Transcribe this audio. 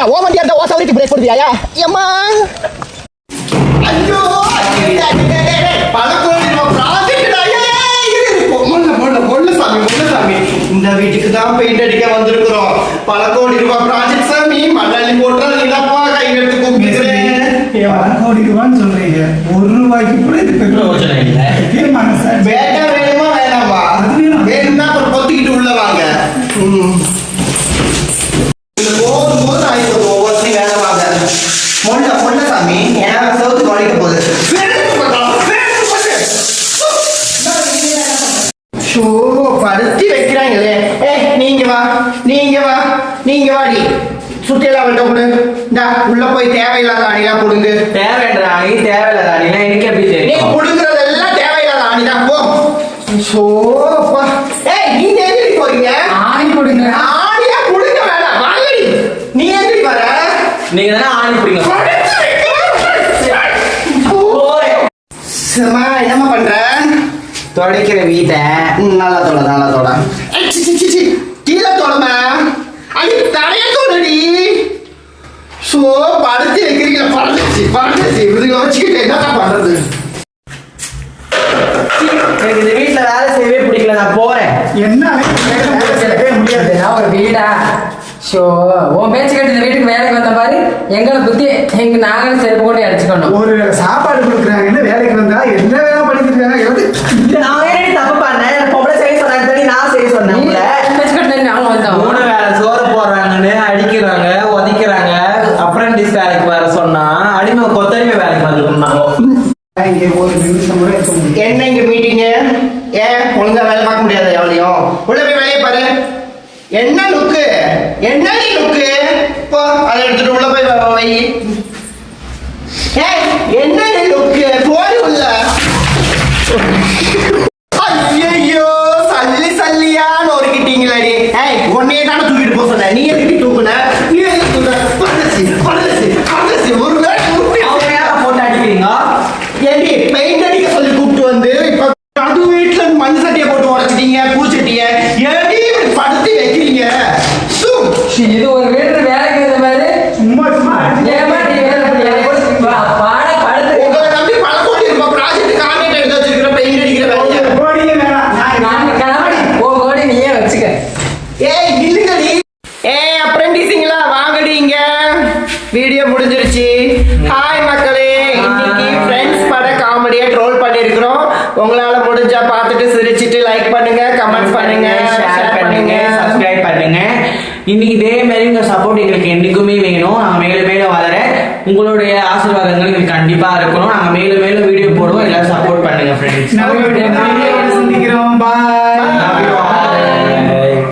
வண்டியா ஓ வண்டியா இருந்தா ஓ சவரிக்கு பிரேக் போடுவியா ஏம்மா ஐயோ இந்த வீட்டுக்கு தான் பெயிண்ட் அடிக்க வந்திருக்கிறோம் பல கோடி ரூபாய் ப்ராஜெக்ட் சாமி மண்ணள்ளி போட்டா நீலப்பா கை எடுத்து கும்பிடுறேன் பல கோடி ரூபான்னு சொல்றீங்க ஒரு ரூபாய்க்கு கூட இது பிரயோஜனம் ஷோ படுத்தி வைக்கிறாங்களே. ஏ நீங்க வா நீங்க வா நீங்க வாடி சுத்தியெல்லாம் அவள்கிட்ட கொடு. இந்தா உள்ள போய் தேவையில்லாத அணிலாம் கொடுங்க தேவைன்ற அணி தேவையில்லாத அணிலாம் எனக்கு எப்படி நீ தெரியும் கொடுக்கறதெல்லாம் தேவையில்லாத ஆணிதான் போ. சோப்பா ஏய் நீங்க எதிரி போறீங்க? ஆணி கொடுங்க ஆணியா கொடுக்க வேணாம். வாங்கடி. நீ எதிரி வர? நீங்க தானே ஆணி பிடிங்க. என்னம்மா பண்ற? துடைக்கிற வீட்டை. நல்லா தொட நல்லா தொட. கீழே தொடமா அது தரைய தொடடி. சோ படுத்து வைக்கிறீங்களா பறந்துச்சு பறந்துச்சு இதுங்க வச்சுக்கிட்டு என்னக்கா பண்றது? எனக்கு இந்த வீட்டுல வேலை செய்யவே பிடிக்கல. நான் போறேன். என்ன? முடியாது. இதெல்லாம் ஒரு வீடா? ஷோ உன் பேச்சு கேட்டு இந்த வீட்டுக்கு வேலைக்கு வந்த பாரு. எங்களை புத்தி எங்க நாங்களும் செருப்பு கொண்டு அடிச்சுக்கணும். ஒரு சாப்பாடு கொடுக்குறாங்கன்னு வேலைக்கு வந்தா? என்ன ஆபீஸ் வேலைக்கு வர சொன்னா அடிமை கொத்தடிமை வேலைக்கு வந்துருக்கோம் என்ன இங்க மீட்டிங்க ஏன் ஒழுங்கா வேலை பார்க்க முடியாது எவ்வளையும் உள்ள போய் வேலையை பாரு. என்ன லுக்கு என்ன நீ லுக்கு போ அதை எடுத்துட்டு உள்ள போய் வை- வை. ஏய் என்ன நீ லுக்கு போய் உள்ள. ஐயோ சல்லி சல்லியா நொறுக்கிட்டீங்களடி ஏய் உன்னையே தானே தூக்கிட்டு போக சொன்னேன் நீ எதுக்கு தூக்குன நீ எதுக்கு தூக்குன பரதசி பரதசி பரதசி ஒரு வேலை உருப்படி அவங்க யாரை போட்டு அடிக்கிறீங்க ஏண்டி பெயிண்ட் அடிக்க சொல்லி கூப்பிட்டு வந்து இப்ப அது வீட்டுல மண் சட்டியை போட்டு உடைச்சிட்டீங்க பூச்சட்டிய ஏண்டி இப்படி படுத்தி வைக்கிறீங்க சு. இது ஒரு வீட்டு வேலைக்கு வந்த பாரு சும்மா சும்மா. ஏமா நீ வேலை பண்ணி பாட படுத்து உங்களை நம்பி பல கோடி ப்ராஜெக்ட் கான்ட்ராக்ட் எடுத்து வச்சிருக்கிற பெயிண்ட் அடிக்கிற வேலையை? கோடியே வேணாம். நான் ஓ கோடி நீயே வச்சுக்க. ஏய் நில்லுங்கடி ஏய் அப்ரெண்டிஸிங்களா வாங்கடி இங்க. வீடியோ முடிஞ்சிருச்சு. ஹாய் மக்களே. இன்னைக்கு ஃப்ரெண்ட்ஸ் பட காமெடியா ட்ரோல் பண்ணிருக்கிறோம். உங்களால முடிஞ்சா பார்த்துட்டு சிரிச்சிட்டு லைக் பண்ணுங்க கமெண்ட் பண்ணுங்க. இன்னைக்கு இதே மாதிரி உங்க சப்போர்ட் எங்களுக்கு என்னைக்குமே வேணும். நாங்க மேலும் மேலும் வளர உங்களுடைய ஆசீர்வாதங்கள் எங்களுக்கு கண்டிப்பா இருக்கணும். நாங்க மேலும் மேலும் வீடியோ போடுவோம். எல்லாரும் சப்போர்ட் பண்ணுங்க ஃப்ரெண்ட்ஸ்